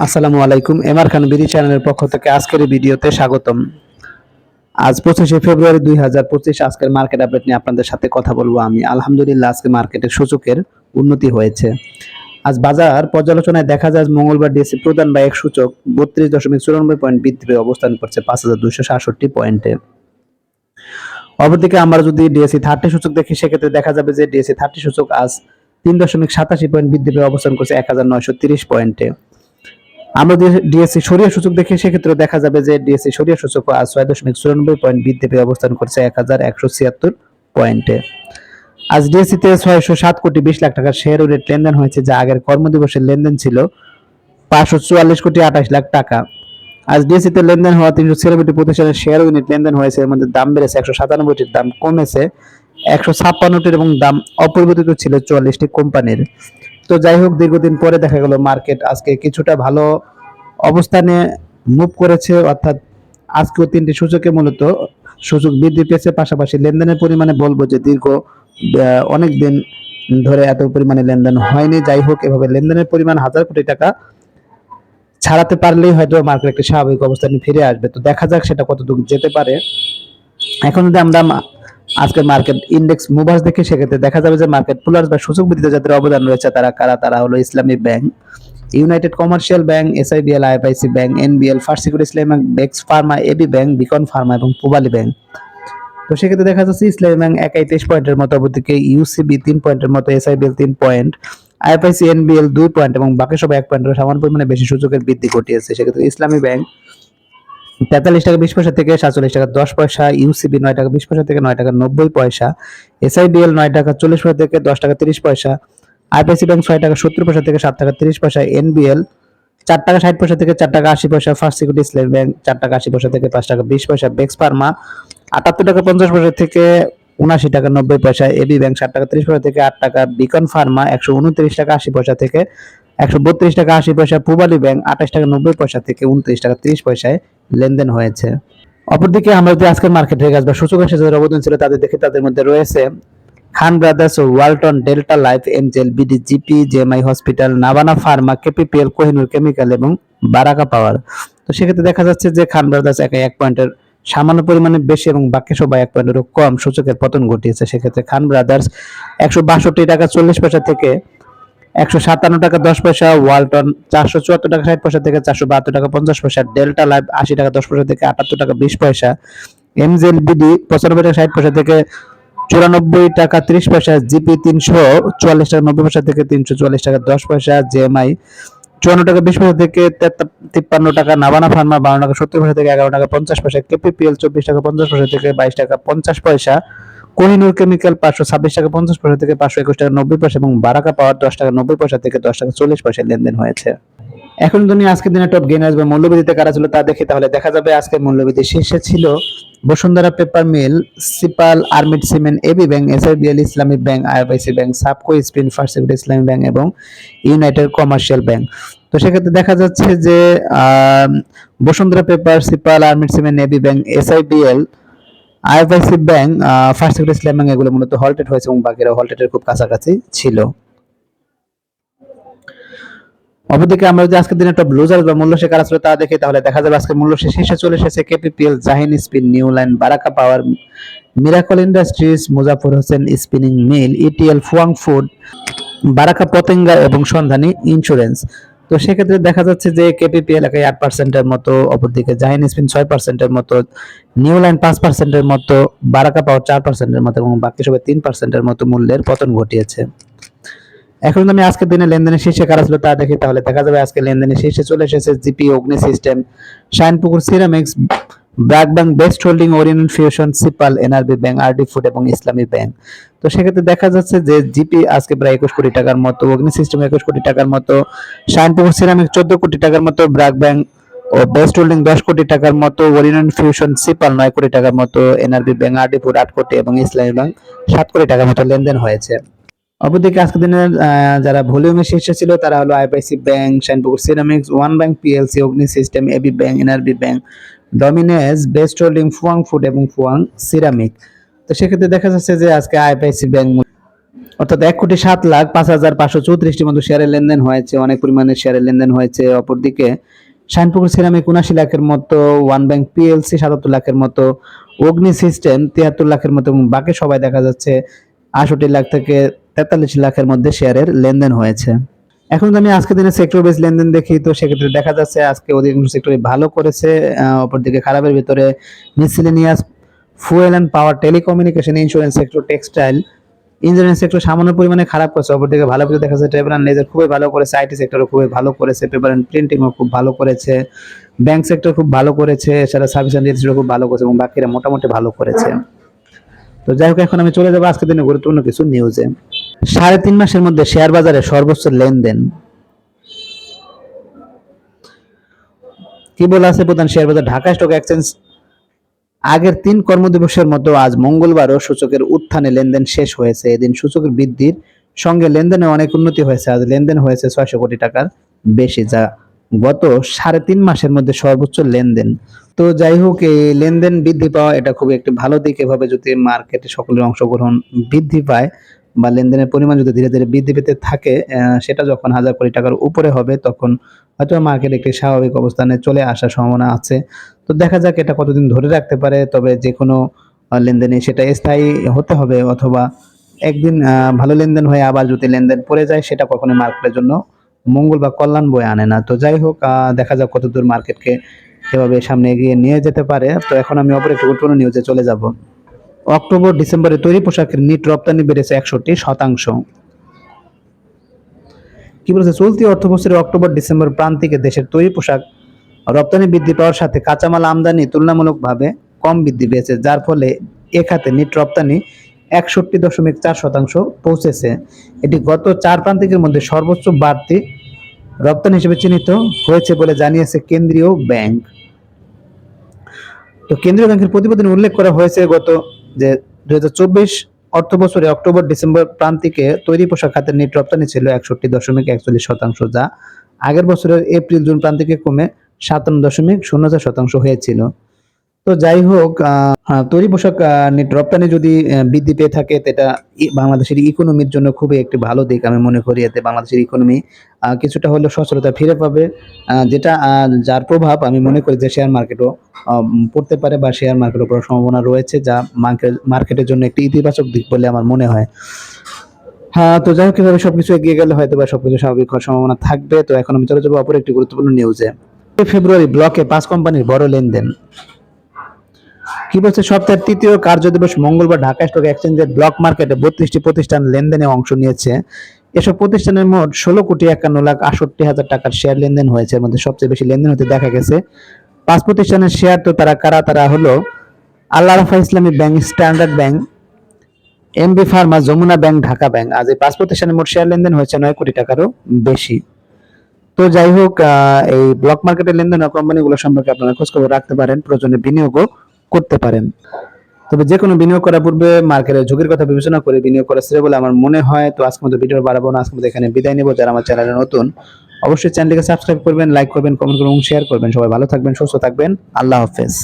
আসসালামু আলাইকুম এমআর খান বিডি চ্যানেলের পক্ষ থেকে আজকের ভিডিওতে স্বাগতম। আজ পঁচিশে ফেব্রুয়ারি দুই হাজার পঁচিশ, আজকের মার্কেট আপডেট নিয়ে আপনাদের সাথে কথা বলব আমি। আলহামদুলিল্লাহ, আজকে মার্কেটের সূচকের উন্নতি হয়েছে। আজ বাজার পর্যালোচনায় দেখা যায় মঙ্গলবার ডিএসসি প্রধান বা এক সূচক বত্রিশ দশমিক চুরানব্বই পয়েন্ট বৃদ্ধি পেয়ে অবস্থান করছে পাঁচ হাজার দুইশো সাতষট্টি পয়েন্টে। অপরদিকে আমরা যদি ডিএসসি থার্টি সূচক দেখি, সেক্ষেত্রে দেখা যাবে যে ডিএসসি থার্টি সূচক আজ তিন দশমিক সাতাশি পয়েন্ট বৃদ্ধি পেয়ে অবস্থান করছে এক হাজার নয়শো তিরিশ পয়েন্টে। আমরা যদি ডিএসসি সরিয়া সূচক দেখি সেক্ষেত্রে দেখা যাবে যে ডিএসসি সরিয়া সূচক আজ ছয় দশমিক চুরানব্বই পয়েন্ট বৃদ্ধি পেয়ে অবস্থান করছে এক হাজার একশো ছিয়াত্তর পয়েন্টে। আজ ডিএসসি তে ছয়শো সাত কোটি বিশ লাখ টাকার শেয়ার রেট লেনদেন হয়েছে, যা আগের কর্মদিবসের লেনদেন ছিল পাঁচশো চুয়াল্লিশ কোটি আঠাশ লাখ টাকা। আজ ডিএসসি তে লেনদেন হওয়া তিনশো ছিয়ানব্বইটি প্রতিষ্ঠানের শেয়ার ইউনিট লেনদেন হয়েছে, এর মধ্যে দাম বেড়েছে একশো সাতানব্বইটির দাম কমেছে, একশো ছাপ্পান্নটির এবং দাম অপরিবর্তিত ছিল চুয়াল্লিশটি কোম্পানির। তো যাই হোক, দীর্ঘদিন পরে দেখা গেল মার্কেট আজকে কিছুটা ভালো অবস্থানে মুভ করেছে। অর্থাৎ আজকেও তিনটি সূচকে মূলত সূচক বৃদ্ধি পেয়েছে। পাশাপাশি লেনদেনের পরিমাণে বলব যে দীর্ঘ অনেক দিন ধরে এত পরিমাণে লেনদেন হয়নি। যাই হোক, এভাবে লেনদেনের পরিমাণ হাজার কোটি টাকা ছাড়াতে পারলেই হয়তো মার্কেট একটি স্বাভাবিক অবস্থানে ফিরে আসবে। তো দেখা যাক সেটা কতদূর যেতে পারে। এখন যদি আমরা আজকের মার্কেট ইন্ডেক্স মুভার্স দেখি সেক্ষেত্রে দেখা যাবে যে মার্কেট পুলার্স বা সূচক বৃদ্ধিতে যাদের অবদান রয়েছে, তারা কারা? তারা হলো Islami bank United Commercial bank SIBL IFIC bank NBL first security Islami bank Bex pharma AB bank Beacon pharma এবং পুবালি ব্যাংক তো সেক্ষেত্রে দেখা যাচ্ছে ইসলামী ব্যাংক একাই তেইশ পয়েন্টের মতো অবদিকে ইউসিবি তিন পয়েন্টের মতো এসআইবিএল তিন পয়েন্ট আইএফআইসি এনবিএল দুই পয়েন্ট এবং বাকি সব এক পয়েন্টের সামান্য পরিমাণে বেশি সূচকের বৃদ্ধি ঘটিয়েছে। সেক্ষেত্রে ইসলামী ব্যাংক তেতাল্লিশ টাকা বিশ পয়সা থেকে সাতচল্লিশ টাকা দশ পয়সা ইউসিবি নয় টাকা বিশ পয়সা থেকে নয় টাকা নব্বই পয়সা এসআইবিএল নয় টাকা চল্লিশ পয়সা থেকে দশ টাকা তিরিশ পয়সা আইপিআইসি ব্যাংক ছয় টাকা সত্তর পয়সা থেকে সাত টাকা তিরিশ পয়সা এনবিএল চার টাকা ষাট পয়সা থেকে চার টাকা আশি পয়সা ফার্স্ট সিকিউরিটি ইসলামী ব্যাংক চার টাকা আশি পয়সা থেকে পাঁচ টাকা বিশ পয়সা বেক্স ফার্মা আটাত্তর টাকা পঞ্চাশ পয়সা থেকে উনাশি টাকা নব্বই পয়সা এবি ব্যাংক ষাট টাকা তিরিশ পয়সা থেকে আট টাকা বিকন ফার্মা একশো উনত্রিশ টাকা আশি পয়সা থেকে একশো বত্রিশ টাকা আশি পয়সা পূবালী ব্যাংক আঠাশ টাকা নব্বই পয়সা থেকে উনত্রিশ টাকা তিরিশ পয়সায় লেনদেন হয়েছে। অপরদিকে আমরা যদি আজকের মার্কেটে গাছ বা সূচক যাদের অবদান ছিল তাদের দেখে, তাদের মধ্যে রয়েছে Khan brothers, Walton, Delta life MJL BD, GP, JMI hospital, Nabana pharma, KPPL, Kohinoor chemical এবং বারাকা পাওয়ার। তো সেক্ষেত্রে দেখা যাচ্ছে যে খান ব্রাদার্স একাই এক পয়েন্টের সামান্য পরিমাণে বেশি এবং বাকি সবাই এক পয়েন্টেরও কম সূচকের পতন ঘটিয়েছে। সেক্ষেত্রে খান ব্রাদার্স একশো বাষট্টি টাকা চল্লিশ পয়সা থেকে একশো সাতান্ন টাকা দশ পয়সা, ওয়ালটন চারশো চুয়াত্তর টাকা ষাট পয়সা থেকে চারশো বাহাত্তর টাকা পঞ্চাশ পয়সা, ডেল্টা লাইফ আশি টাকা দশ পয়সা থেকে আটাত্তর টাকা বিশ পয়সা এমজেল বিডি পঁচানব্বই টাকা ষাট পয়সা থেকে চুরানব্বই টাকা ত্রিশ পয়সা, জিপি তিনশো চুয়াল্লিশ টাকা নব্বই পয়সা থেকে তিনশো চুয়াল্লিশ টাকা দশ পয়সা, জেএমআই চুয়ান্ন টাকা, বিশ পয়সা থেকে তিপ্পান্ন টাকা, নাবানা ফার্মা বারো টাকা, সত্তর পয়সা থেকে এগারো টাকা, পঞ্চাশ পয়সা, কেপিপিএল চব্বিশ টাকা, পঞ্চাশ পয়সা থেকে বাইশ টাকা, পঞ্চাশ পয়সা, কোহিনুর কেমিক্যাল পাঁচশো ছাব্বিশ টাকা, পঞ্চাশ পয়সা থেকে পাঁচশো একুশ টাকা, নব্বই পয়সা এবং বারাকা পাওয়ার দশ টাকা, নব্বই পয়সা থেকে দশ টাকা, চল্লিশ পয়সা লেনদেন হয়েছে। এখন যদি আজকের দিনে টপ গেইনার্স বা মূল্যবৃদ্ধিতে কারা ছিল তা দেখি তাহলে দেখা যাবে আজকের মূল্যবৃদ্ধি শীর্ষে ছিল Bashundhara paper mill Seapearl Aramit cement AB bank SIBL Islamic bank IFIC bank Sabco spin first Islamic bank এবং ইউনাইটেড কমার্শিয়াল ব্যাংক তো সেক্ষেত্রে দেখা যাচ্ছে যে Bashundhara paper Seapearl Aramit cement AB bank SIBL IFIC bank first Islam bank এগুলো মূলত halted হয়েছে এবং বাকিরা হলটেডের খুব কাছাকাছি ছিল। অপরদিকে আমরা যদি আজকের দিনে টপ লুজার বা মূল্য শেখার আসলে তা দেখি, তাহলে দেখা যাবে আজকে মূল্য শীর্ষে চলে এসেছে KPPL Jahin spin new line Baraka power miracle industries Mozaffar Hossain spinning mill ETL Fuwang food Baraka Patenga এবং সন্ধানী ইন্স্যুরেন্স তো সেক্ষেত্রে দেখা যাচ্ছে যে কেপিপিএল একাই আট পার্সেন্টের মতো, অপরদিকে জাহিন স্পিন ছয় পার্সেন্টের মতো নিউ লাইন পাঁচ পার্সেন্টের মতো বারাকা পাওয়ার চার পার্সেন্টের মতো এবং বাকি সবাই তিন পার্সেন্টের মতো মূল্যের পতন ঘটিয়েছে। এখন আমি আজকের দিনে লেনদেনের শীর্ষে কারা ছিল তা দেখি, তাহলে দেখা যাবে আজকে লেনদেনের শীর্ষে চলে এসেছে GP Agni system Shinepukur ceramics, BRAC bank, best holding, orient fusion, Seapearl, NRB bank, RD food এবং ইসলামী ব্যাংক। তো সেক্ষেত্রে দেখা যাচ্ছে যে জিপি আজকে প্রায় একুশ কোটি টাকার মতো, অগ্নি সিস্টেম একুশ কোটি টাকার মতো শাইনপুকুর সিরামিক চোদ্দ কোটি টাকার মতো, ব্র্যাক ব্যাংক ও বেস্ট হোল্ডিং দশ কোটি টাকার মতো, ওরিয়েন্ট ফিউশন, সিপাল নয় কোটি টাকার মতো, এনআরবি ব্যাংক ফুড আট কোটি এবং ইসলামী ব্যাংক সাত কোটি টাকার মতো লেনদেন হয়েছে। অপরদিকে আজকের দিনের যারা ভলিউমের শীর্ষে ছিল, তারা হলো IPIC bank Shinepukur ceramics, one bank, PLC, Agni system, AB bank, NRB bank, Dominage, best holding, Fuwang food এবং ফুয়াং সিরামিক। তো সেক্ষেত্রে দেখা যাচ্ছে যে আজকে আইপিআইসি ব্যাংক অর্থাৎ এক কোটি সাত লাখ পাঁচ হাজার পাঁচশো চৌত্রিশটি মতো শেয়ারের লেনদেন হয়েছে, অনেক পরিমাণে শেয়ারের লেনদেন হয়েছে। অপরদিকে শাইনপুকুর সিরামিক উনাশি লাখের মতো, ওয়ান ব্যাংক, পিএলসি সাতাত্তর লাখের মতো, অগ্নি সিস্টেম তিয়াত্তর লাখের মতো এবং বাকি সবাই দেখা যাচ্ছে আষট্টি লাখ থেকে তেতাল্লিশ লাখের মধ্যে শেয়ারের লেনদেন হয়েছে। এখন আমি আজকে দিনে সেক্টর বেস লেনদেন দেখি, তো সেক্ষেত্রে দেখা যাচ্ছে আজকে অধিকাংশ সেক্টরে ভালো করেছে অপরদিকে খারাপের ভিতরে miscellaneous fuel and power telecommunication insurance sector textile engineering sector সামান্য পরিমাণে খারাপ করেছে, অপরদিকে ভালো করে দেখা যাচ্ছে ট্রেভেল অ্যান্ড লেজার খুবই ভালো করেছে আইটি সেক্টরও খুবই ভালো করেছে পেপার অ্যান্ড প্রিন্টিংও খুব ভালো করেছে ব্যাংক সেক্টর খুব ভালো করেছে, এছাড়া সার্ভিস অ্যান্ড রিয়েল খুব ভালো করেছে এবং বাকিরা মোটামুটি ভালো করেছে। তো যাই হোক, এখন আমি চলে যাব আজকের দিনে গুরুত্বপূর্ণ কিছু নিউজে সাড়ে তিন মাসের মধ্যে শেয়ার বাজারে সর্বোচ্চ লেনদেন। কি বলা আছে প্রধান? শেয়ার বাজার ঢাকা স্টক এক্সচেঞ্জ। আগের তিন কর্মদিবসের মতো আজ মঙ্গলবারও সূচকের উত্থানে লেনদেন শেষ হয়েছে। এদিন সূচকের বৃদ্ধির সঙ্গে লেনদেনে অনেক উন্নতি হয়েছে। আজ লেনদেন হয়েছে ছয়শো কোটি টাকার বেশি, যা গত সাড়ে তিন মাসের মধ্যে সর্বোচ্চ লেনদেন। তো যাই হোক, এই লেনদেন বৃদ্ধি পাওয়া এটা খুবই একটি ভালো দিক। এভাবে যদি মার্কেটে সকলের অংশগ্রহণ বৃদ্ধি পায় বা লেনদেনের পরিমাণ যদি ধীরে ধীরে বৃদ্ধি পেতে থাকে সেটা যখন হাজার কোটি টাকার উপরে হবে, তখন হয়তো মার্কেট একটি স্বাভাবিক অবস্থানে চলে আসার সম্ভাবনা আছে। তো দেখা যাক এটা কতদিন ধরে রাখতে পারে, তবে যে কোনো লেনদেনে সেটা স্থায়ী হতে হবে অথবা একদিন ভালো লেনদেন হয়ে আবার যদি লেনদেন পড়ে যায়, সেটা কখনোই মার্কেটের জন্য মঙ্গল বা কল্যাণ বয়ে আনে না। তো যাই হোক দেখা যাক কতদূর মার্কেটকে এভাবে সামনে এগিয়ে নিয়ে যেতে পারে। তো এখন আমি অপর একটি গুরুত্বপূর্ণ নিউজে চলে যাব। অক্টোবর, ডিসেম্বরে তৈরি পোশাকের নিট রপ্তানি বেড়েছে একষট্টি শতাংশ। কি বলেছে? চলতি অর্থ বছরের অক্টোবর, ডিসেম্বর প্রান্তিকে দেশের তৈরি পোশাক রপ্তানি বৃদ্ধি পাওয়ার সাথে কাঁচামাল আমদানি তুলনামূলকভাবে কম বৃদ্ধি পেয়েছে, যার ফলে এ খাতে নিট রপ্তানি একষট্টি দশমিক চার শতাংশ পৌঁছেছে। এটি গত চার প্রান্তিকের মধ্যে সর্বোচ্চ বাড়তি রপ্তানি হিসেবে চিহ্নিত হয়েছে বলে জানিয়েছে কেন্দ্রীয় ব্যাংক। তো কেন্দ্রীয় ব্যাংকের প্রতিবেদনে উল্লেখ করা হয়েছে, গত যে দুই হাজার চব্বিশ অর্থ বছরে অক্টোবর, ডিসেম্বর প্রান্তিকে তৈরি পোশাক খাতের নেট রপ্তানি ছিল একষট্টি দশমিক একচল্লিশ শতাংশ, যা আগের বছরের এপ্রিল, জুন প্রান্তিকে কমে সাতান্ন দশমিক শূন্য চার শতাংশ হয়েছিল। তো যাই হোক তৈরি পোশাক নেট রপ্তানি যদি বৃদ্ধি পেয়ে থাকে এটা বাংলাদেশের ইকোনমির জন্য খুবই একটি ভালো দিক আমি মনে করি এতে বাংলাদেশের ইকোনমি কিছুটা হলেও সচলতা ফিরে পাবে যেটা যার প্রভাব আমি মনে করি যে শেয়ার মার্কেটও পড়তে পারে বা শেয়ার মার্কেটের উপর সম্ভাবনা রয়েছে, যা মার্কেটের জন্য একটি ইতিবাচক দিক বলে আমার মনে হয়। হ্যাঁ তো যাই হোক, এভাবে সবকিছু এগিয়ে গেলে হয়তো বা সবকিছু স্বাভাবিক হওয়ার সম্ভাবনা থাকবে, তো এখন আমি চলে যাব অপর একটি গুরুত্বপূর্ণ নিউজে ফেব্রুয়ারি ব্লকে পাঁচ কোম্পানির বড় লেনদেন। কি বলছে? সপ্তাহের তৃতীয় কার্যদিবস মঙ্গলবার ঢাকা স্টক এক্সচেঞ্জের ব্লক মার্কেটে বত্রিশটি প্রতিষ্ঠান লেনদেনে অংশ নিয়েছে। এসব প্রতিষ্ঠানের মোট ষোলো কোটি একান্ন লাখ আষট্টি হাজার টাকার শেয়ার লেনদেন হয়েছে। এর মধ্যে সবচেয়ে বেশি লেনদেন হতে দেখা গেছে। পাঁচ প্রতিষ্ঠানের শেয়ার তো তারা কারা? তারা হলো Al Arafah Islami bank, standard bank MB pharma, Jamuna bank, Dhaka bank. আজ এই পাঁচ প্রতিষ্ঠানের মোট শেয়ার লেনদেন হয়েছে নয় কোটি টাকারও বেশি। তো যাই হোক এই ব্লক মার্কেটের লেনদেন কোম্পানিগুলো সম্পর্কে আপনারা খোঁজখবর রাখতে পারেন। প্রয়োজনে বিনিয়োগও করতে পারেন। তবে যে কোনো বিনিয়োগ করার পূর্বে মার্কেটের ঝুঁকির কথা বিবেচনা করে বিনিয়োগ করা শ্রেয় বলে আমার মনে হয়, তো আজকে মতো ভিডিও বাড়াবো না। আজকে মতো এখানে বিদায় নেব। যারা আমার চ্যানেলে নতুন, অবশ্যই চ্যানেলটিকে সাবস্ক্রাইব করবেন, লাইক করবেন, কমেন্ট করবেন এবং শেয়ার করবেন। সবাই ভালো থাকবেন, সুস্থ থাকবেন। আল্লাহ হাফেজ।